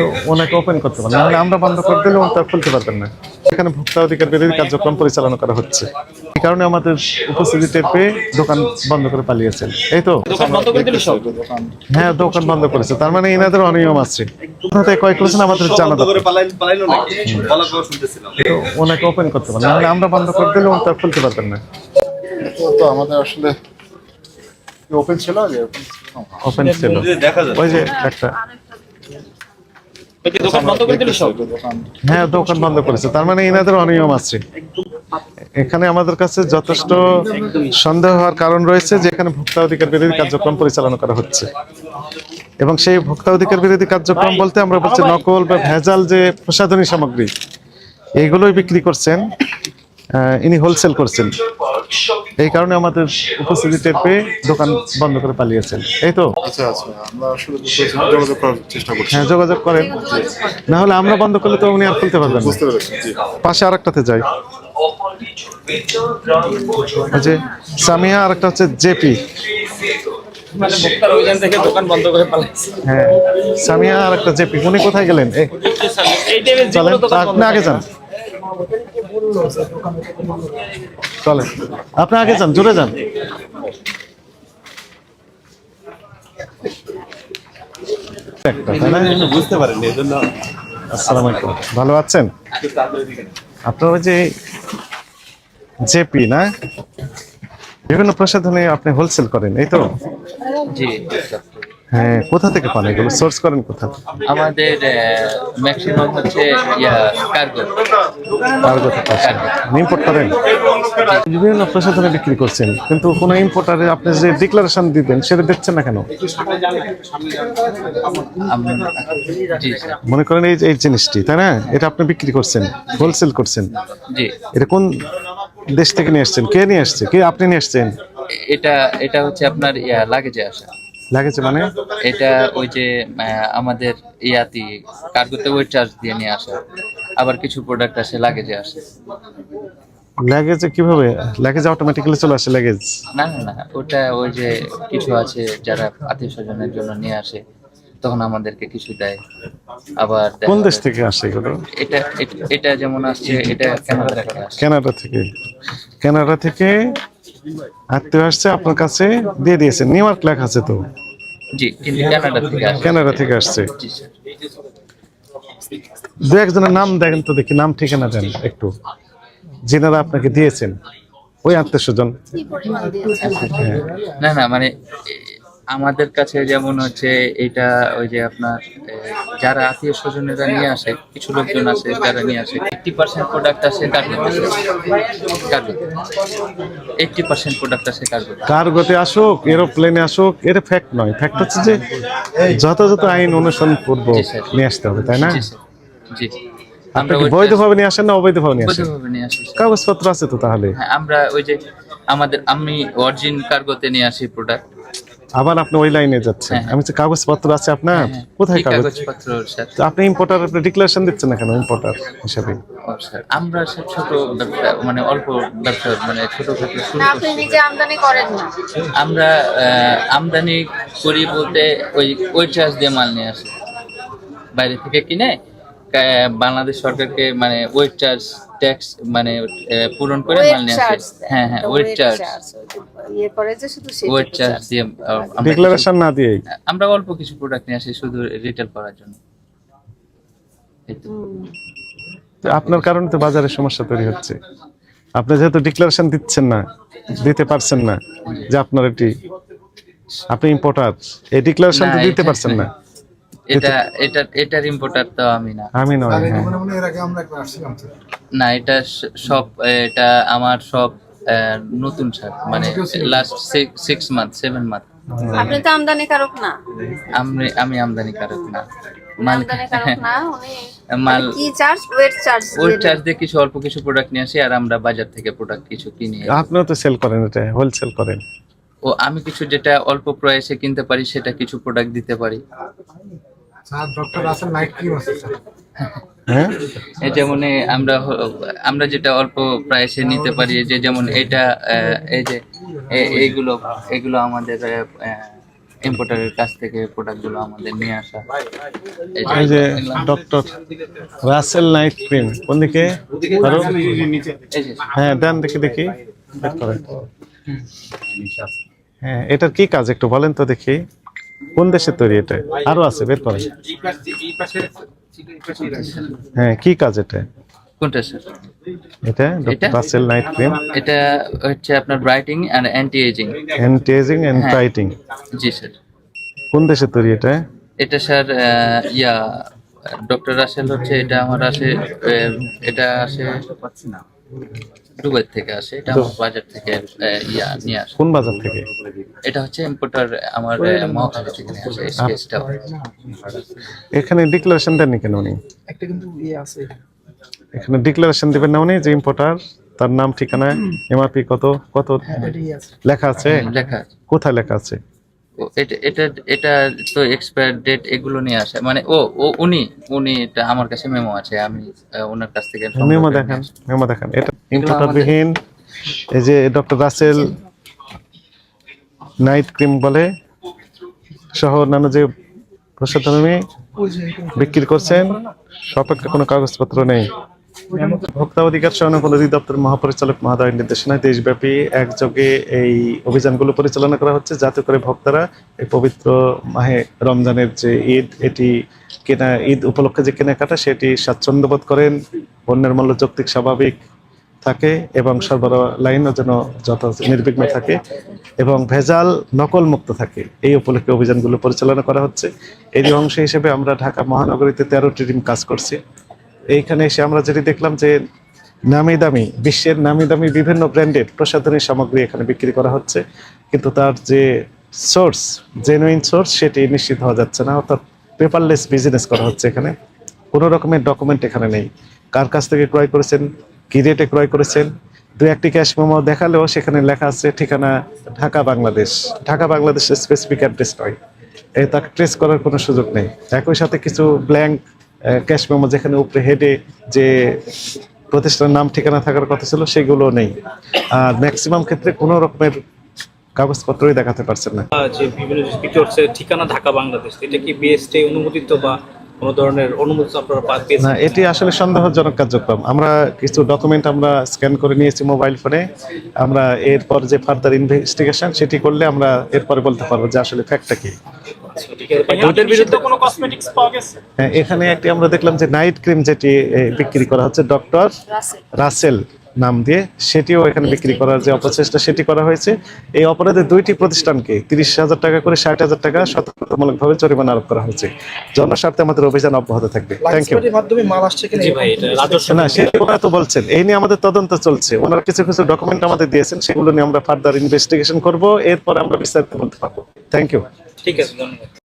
তো ওনাকে ওপেন করতে পারেন নাহলে আমরা বন্ধ করে দিলে খুলতে পারবেন না। এখানে ভোক্তা অধিকার বিরোধী কার্যক্রম পরিচালনা করা হচ্ছে। এই কারণে আমাদের উপস্থিতি টের পেয়ে দোকান বন্ধ করে পালিয়েছেন। এই তো? দোকান বন্ধ করে দিল সব? হ্যাঁ দোকান বন্ধ করেছে। তার মানে এনাদের অনিয়ম আছে। কোথা কয়েক করেছেন আমাদের জানা তো ওনাকে ওপেন করতে পারেন নাহলে আমরা বন্ধ করে দিলে খুলতে পারবেন না। তো আমাদের আসলে ওপেন ছিল আগে? ওপেন ছিল। দেখা যাচ্ছে। ওই যে একটা ওই যে দোকান বন্ধ করে দিল সব দোকান হ্যাঁ দোকান বন্ধ করেছে। তার মানে এনাদের অনিয়ম আছে। এখানে আমাদের কাছে যথেষ্ট সন্দেহ হওয়ার কারণ রয়েছে যে এখানে ভোক্তা অধিকার বিরোধী কার্যক্রম পরিচালনা করা হচ্ছে। এবং সেই ভোক্তা অধিকার বিরোধী কার্যক্রম বলতে আমরা বলছি নকল বা ভেজাল যে প্রসাধনী সামগ্রী, এগুলোই বিক্রি করছেন। ইনি হোলসেল করছেন। এই কারণে আমাদের উপস্থিতি টের পেয়ে দোকান বন্ধ করে পালিয়েছেন। এই তো? আচ্ছা আচ্ছা হ্যাঁ যোগাযোগ করেন। না হলে আমরা বন্ধ করলে তো উনি আর খুলতে পারবেন পাশে আরেকটাতে যাই। যে সামিয়া আর একটা হচ্ছে জেপি। মানে মুক্তার ওইখান থেকে দোকান বন্ধ করে পালাইছে। হ্যাঁ সামিয়া আর একটা জেপি। উনি কোথায় গেলেন? আগে যান। চলেন। আপনি আগে যান জোরে যান? বুঝতে আসসালামু আলাইকুম। ভালো আছেন? আপনার ওই যে জেপি না? বিভিন্ন প্রসাধনে আপনি হোলসেল করেন এই তো? জি। হ্যাঁ কোথা থেকে পান এগুলো? সোর্স করেন কোথা আমাদের ম্যাক্সিমাম হচ্ছে কার্গো কার্গো থেকে ইম্পোর্ট করেন? বিভিন্ন প্রসাধনে বিক্রি করছেন কিন্তু কোনো ইম্পোর্টারে আপনি যে ডিক্লারেশন দিবেন সেটা দিচ্ছেন না কেন? মনে করেন এই যে এই জিনিসটি তাই না? এটা আপনি বিক্রি করছেন হোলসেল করছেন। জি। এটা কোন দেশ থেকে নিয়ে আসছেন? কে নিয়ে আসছে? কে আপনি নিয়ে আসছেন? এটা এটা হচ্ছে আপনার ইয়া লাগেজে আসা। লাগেছে মানে? এটা ওই যে আমাদের ইয়াতি কার্গোতে ওয়েট চার্জ দিয়ে নিয়ে আসা। আবার কিছু প্রোডাক্ট আসে লাগেজে আসে। লাগেজে কীভাবে? লাগেজ অটোমেটিক্যালি চলে আসে লাগেজ না না না ওটা ওই যে কিছু আছে যারা আত্মীয় স্বজনের জন্য নিয়ে আসে তখন আমাদেরকে কিছু দেয়। আবার কোন দেশ থেকে আসে এগুলো? এটা- এটা যেমন আসছে এটা কানাডা থেকে কানাডা থেকে। কানাডা থেকে আত্মীয় আসছে আপনার কাছে দিয়ে দিয়েছে নিউ ইয়র্ক লেখা আছে তো? জি কানাডা থেকে আসছে কানাডা থেকে আসছে। জি স্যার। দু একজনের নাম দেখেন তো দেখি নাম ঠিকানা দেন একটু। যেনারা আপনাকে দিয়েছেন। ওই আত্মীয় স্বজন। না না মানে আমাদের কাছে যেমন হচ্ছে এটা ওই যে আপনার যারা আত্মীয় স্বজনেরা নিয়ে আসে কিছু লোকজন আছে যারা নিয়ে আসে এইটটি পার্সেন্ট প্রোডাক্ট আসে কার্গোতে। কার্গোতে। এইটটি পার্সেন্ট প্রোডাক্ট আসে কার্গোতে। কার্গোতে আসুক এরোপ্লেনে আসুক এটা ফ্যাক্ট নয়। ফ্যাক্ট হচ্ছে যে যথাযথ আইন অনুসরণ স্যার। নিয়ে আসতে হবে তাই না? জি আমরা বৈধভাবে নিয়ে আসেন না অবৈধভাবে নিয়ে আসেন? নিয়ে আসি কাগজপত্র আছে তো তাহলে? হ্যাঁ আমরা ওই যে আমাদের আমি অরিজিন কার্গোতে নিয়ে আসি প্রোডাক্ট আবার আপনি ওই লাইনে যাচ্ছেন। হ্যাঁ। আমি যে কাগজপত্র আছে আপনার? কোথায় কাগজ? কাগজপত্র স্যার? আপনি ইম্পোর্টার আপনি ডিক্লারেশন দিচ্ছেন না কেন ইম্পোর্টার হিসাবে আমরা স্যার ছোট ব্যবসা মানে অল্প ব্যবসা মানে ছোট ছোটখাটো শুরু আপনি নিজে আমদানি করেন না। আমরা আহ, আমদানি করি বলতে ওই ওই চার্জ দিয়ে মাল নিয়ে আসি। বাইরে থেকে কিনে বাংলাদেশ সরকারকে মানে ওয়েট চার্জ ট্যাক্স মানে পূরণ করে মাল নিয়ে আসি। হ্যাঁ হ্যাঁ ওয়েট চার্জ যে শুধু ওয়েট চার্জ দিয়ে আমরা ডিক্লারেশন না কিছু- আমরা অল্প কিছু প্রোডাক্ট নিয়ে আসি শুধু রিটেল করার জন্য। আপনার কারণে তো বাজারে সমস্যা তৈরি হচ্ছে। আপনি যেহেতু ডিক্লারেশন দিচ্ছেন না দিতে পারছেন না যে আপনার এটি আপনি ইম্পোর্টার এই ডিক্লারেশন তো দিতে পারছেন না। এটা এটা এটার ইম্পোর্টার তো আমি না। আমি নয় হ্যাঁ। মানে এর আগে আমরা একবার আসছিলাম তো। না এটা সব এটা আমার সব নতুন সার মানে last six month seven month আপনি তো আমদানি কারক না। আমি আমি আমদানি কারক না। মাল আমদানি কারক না উনি মাল কি চার্জ ওয়েট চার্জ দিয়ে কিছু অল্প কিছু প্রোডাক্ট নিয়ে আসি আর আমরা বাজার থেকে প্রোডাক্ট কিছু কিনি আপনিও তো সেল করেন এটা হোলসেল করেন। ও আমি কিছু যেটা অল্প প্রাইসে কিনতে পারি সেটা কিছু প্রোডাক্ট দিতে পারি। Sir doctor Russell night cream আছে স্যার? হ্যাঁ? এই যেমন আমরা আমরা যেটা অল্প প্রাইসে নিতে পারি যে যেমন এটা এই যে এইগুলো এগুলো আমাদের ইম্পোর্টারের কাছ থেকে প্রোডাক্টগুলো আমাদের নিয়ে আসা। এই যে ডক্টর রাসেল নাইট ক্রিম কোন দিকে? হ্যাঁ দেন দেখি। দেখি হ্যাঁ এটার কি কাজ একটু বলেন তো দেখি। কোন দেশের তৈরি এটা? আরও আছে বের করেন। হ্যাঁ কি কাজ এটা? কোনটা স্যার? এটা? Doctor Russell night cream? এটা হচ্ছে আপনার brightening and anti ageing anti ageing and হ্যাঁ। ব্রাইটিং জি স্যার। কোন তৈরি এটা? এটা স্যার ইয়া ডক্টর রাসেল হচ্ছে এটা আমার আসে এটা আসে দুবাই থেকে আসে এটা আমার বাজার থেকে ইয়া নিয়ে আসে। কোন বাজার থেকে? এটা হচ্ছে ইম্পোর্টার আমার মহাখালী থেকে নিয়ে আসে এসকেএসটা এখানে ডিক্লারেশন দেননি কেন উনি? এখানে ডিক্লারেশন দিবেন না উনি যে ইম্পোর্টার তার নাম ঠিকানা এমআরপি কত কত লেখা আছে? লেখা কোথায় লেখা আছে? এটা এটা এটা তো এক্সপায়ার ডেট এগুলো নিয়ে আসে। মানে ও ও উনি উনি এটা আমার কাছে মেমো আছে আমি ওনার কাছ থেকে মেমো দেখান মেমো দেখান। এটা আমাদের- এই যে ডক্টর রাসেল নাইট ক্রিম বলে সহ অন্যান্য যে প্রসাধনী বিক্রি করছেন সপক্ষে কোনো কাগজপত্র নেই। ভোক্তা অধিকার অধিদপ্তর মহাপরিচালক মহোদয়ের নির্দেশনায় দেশব্যাপী একযোগে এই অভিযানগুলো পরিচালনা করা হচ্ছে। যাতে করে ভক্তরা এই পবিত্র মাহে রমজানের যে ঈদ এটি কেনা ঈদ উপলক্ষে যে কেনাকাটা সেটি স্বাচ্ছন্দ্য বোধ করেন। পণ্যের মূল্য যৌক্তিক স্বাভাবিক থাকে এবং সরবরাহ লাইনও যেন যত নির্বিঘ্ন থাকে এবং ভেজাল নকল মুক্ত থাকে। এই উপলক্ষে অভিযানগুলো পরিচালনা করা হচ্ছে। এরই অংশ হিসেবে আমরা ঢাকা মহানগরীতে তেরোটি টিম কাজ করছি। এইখানে এসে আমরা যেটি দেখলাম যে নামি দামি, বিশ্বের নামি দামি বিভিন্ন ব্র্যান্ডের প্রসাধনী সামগ্রী এখানে বিক্রি করা হচ্ছে। কিন্তু তার যে সোর্স জেনুইন সোর্স সেটি নিশ্চিত হওয়া যাচ্ছে না। অর্থাৎ পেপারলেস বিজনেস করা হচ্ছে এখানে। কোনো রকমের ডকুমেন্ট এখানে নেই। কার কাছ থেকে ক্রয় করেছেন? কি রেটে ক্রয় করেছেন? দু একটি ক্যাশ মেমো দেখালেও সেখানে লেখা আছে, ঠিকানা ঢাকা, বাংলাদেশ। ঢাকা, বাংলাদেশের স্পেসিফিক অ্যাড্রেস নয়। তাকে ট্রেস করার কোনো সুযোগ নেই। একই সাথে কিছু ব্ল্যাঙ্ক ক্যাশ মেমো যেখানে উপরে হেডে যে প্রতিষ্ঠানের নাম ঠিকানা থাকার কথা ছিল সেগুলো নেই। আর ম্যাক্সিমাম ক্ষেত্রে কোনো রকমের কাগজপত্রই দেখাতে পারছেন না। যে বিভিন্ন ঠিকানা ঢাকা বাংলাদেশ এটা কি বিএসটি অনুমোদিত বা কোনো ধরনের অনুমোদিত আপনারা পা- না এটি আসলে সন্দেহজনক কার্যক্রম। আমরা কিছু ডকুমেন্ট আমরা স্ক্যান করে নিয়েছি মোবাইল ফোনে আমরা এরপর যে ফার্দার ইনভেস্টিগেশন সেটি করলে আমরা এরপরে বলতে পারব যে আসলে ফ্যাক্টটা কি। ঠিক আছে ওইটার বিরুদ্ধে কোনো কসমেটিক্স পাওয়া গেছে? হ্যাঁ, এখানে একটি আমরা দেখলাম যে নাইট ক্রিম যেটি বিক্রি করা হচ্ছে ডক্টর রাসেল রাসেল নাম দিয়ে সেটিও এখানে বিক্রি করার যে অপচেষ্টা সেটি করা হয়েছে। এই অপরাধে দুইটি প্রতিষ্ঠানকে তিরিশ হাজার টাকা করে ষাট হাজার টাকা সতর্কতামূলকভাবে জরিমানা আরোপ করা হয়েছে। জনস্বার্থে আমাদের অভিযান অব্যাহত থাকবে। থ্যাংক ইউ মাধ্যমে মাল আসছে কিনা জি ভাই এটা রাজস্ব না সেটা ওনারা তো বলছেন এই নিয়ে আমাদের তদন্ত চলছে। ওনারা কিছু কিছু ডকুমেন্ট আমাদের দিয়েছেন সেগুলো নিয়ে আমরা ফার্দার ইনভেস্টিগেশন করব এরপর আমরা বিস্তারিত বলতে পারব। থ্যাংক ইউ ঠিক আছে ধন্যবাদ।